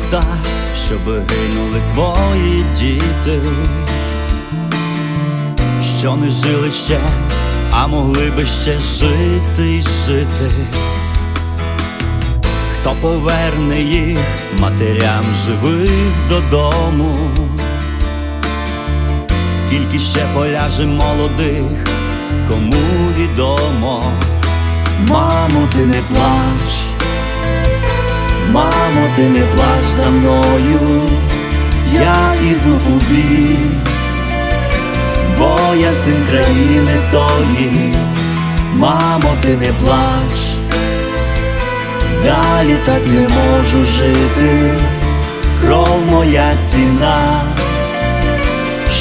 так, щоб гинули твої діти, що не жили ще, а могли би ще жити й жити. Хто поверне їх матерям живих додому? Скільки ще поляже молодих, кому відомо? Мамо, ти не плач, мамо, ти не плач за мною, я іду у бій, бо я син країни тої, мамо, ти не плач, далі так не можу жити, кров моя ціна,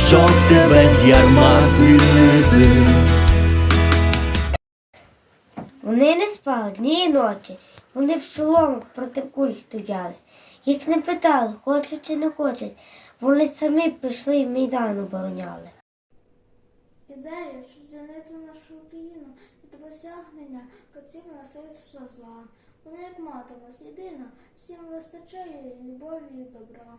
щоб тебе з ярма звільнити. Вони не спали дні і ночі. Вони в шоломах проти куль стояли. Їх не питали, хочуть чи не хочуть. Вони самі пішли і Майдан обороняли. Ідея, щоб звільнити нашу Україну від досягнення котів насильства зла. Вона як мати нас єдина, всім вистачає любові і добра.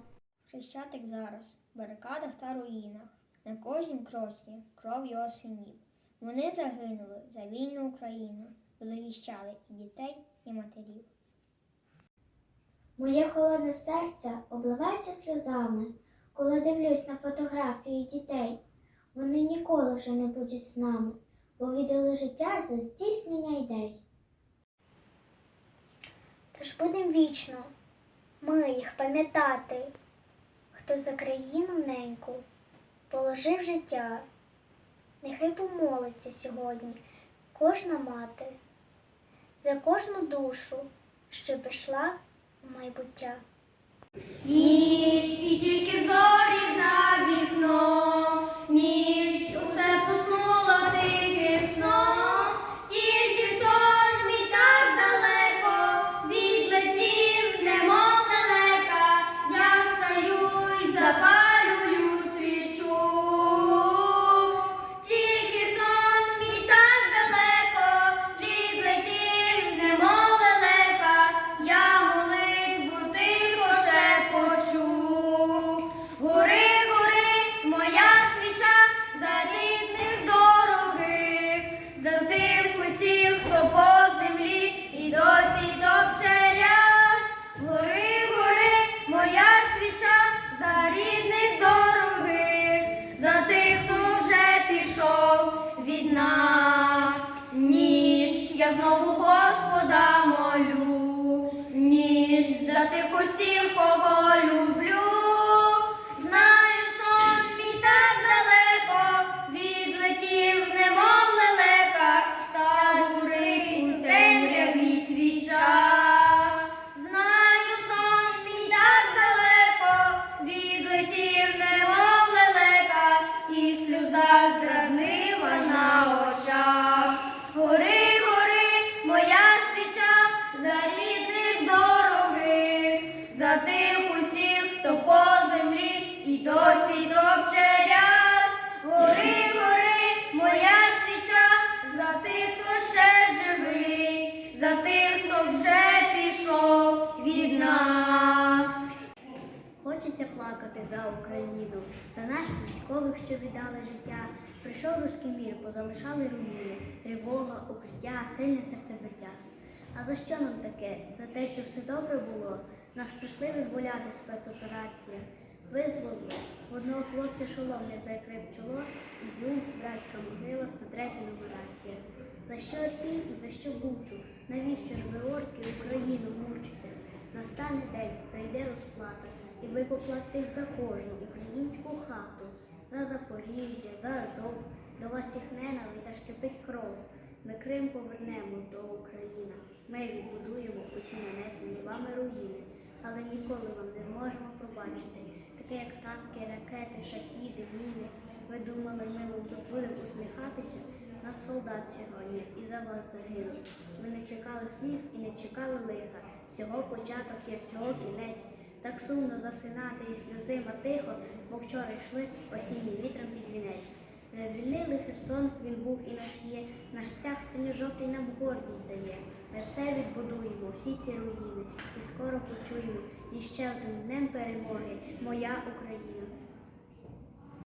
Хрещатик зараз, в барикадах та руїнах, на кожнім кроці кров його синів. Вони загинули за вільну Україну, захищали і дітей, і матерів. Моє холодне серце обливається сльозами, коли дивлюсь на фотографії дітей. Вони ніколи вже не будуть з нами, бо віддали життя за здійснення ідей. Тож будемо вічно ми їх пам'ятати, хто за країну неньку положив життя. Нехай помолиться сьогодні кожна мати за кожну душу, що пішла в майбуття. Ніж і тільки зорі за я знову Господа молю, ніж за тих усіх, кого плакати за Україну, за наших військових, що віддали життя. Прийшов руський мір, позалишали руїни, тривога, укриття, сильне серцебиття. А за що нам таке? За те, що все добре було? Нас прийшли визволяти спецоперація. Визволили. В одного хлопця шолом не прикрив чоло, Ізюм, братська могила, 103 нумерація. За що Ірпінь і за що Бучу? Навіщо ж ви орки Україну мучите? Настане день, прийде розплата, і ви поплатись за кожну українську хату, за Запоріжжя, за Азов, до вас їх ненависть аж кипить кров. Ми Крим повернемо до України. Ми відбудуємо оці нанесені вами руїни, але ніколи вам не зможемо пробачити, таке як танки, ракети, шахіди, міни. Ви думали, ми вам тут будемо усміхатися? Нас солдат сьогодні і за вас загинув. Ви не чекали сліз і не чекали лиха. Всього початок є всього кінець. Так сумно засинати і сльозима тихо, бо вчора йшли осіннім вітром під вінець. Не звільнили Херсон, він був і наш є. Наш стяг синьо-жовтий нам гордість дає. Ми все відбудуємо, всі ці руїни, і скоро почуємо. І ще одним днем перемоги, моя Україна.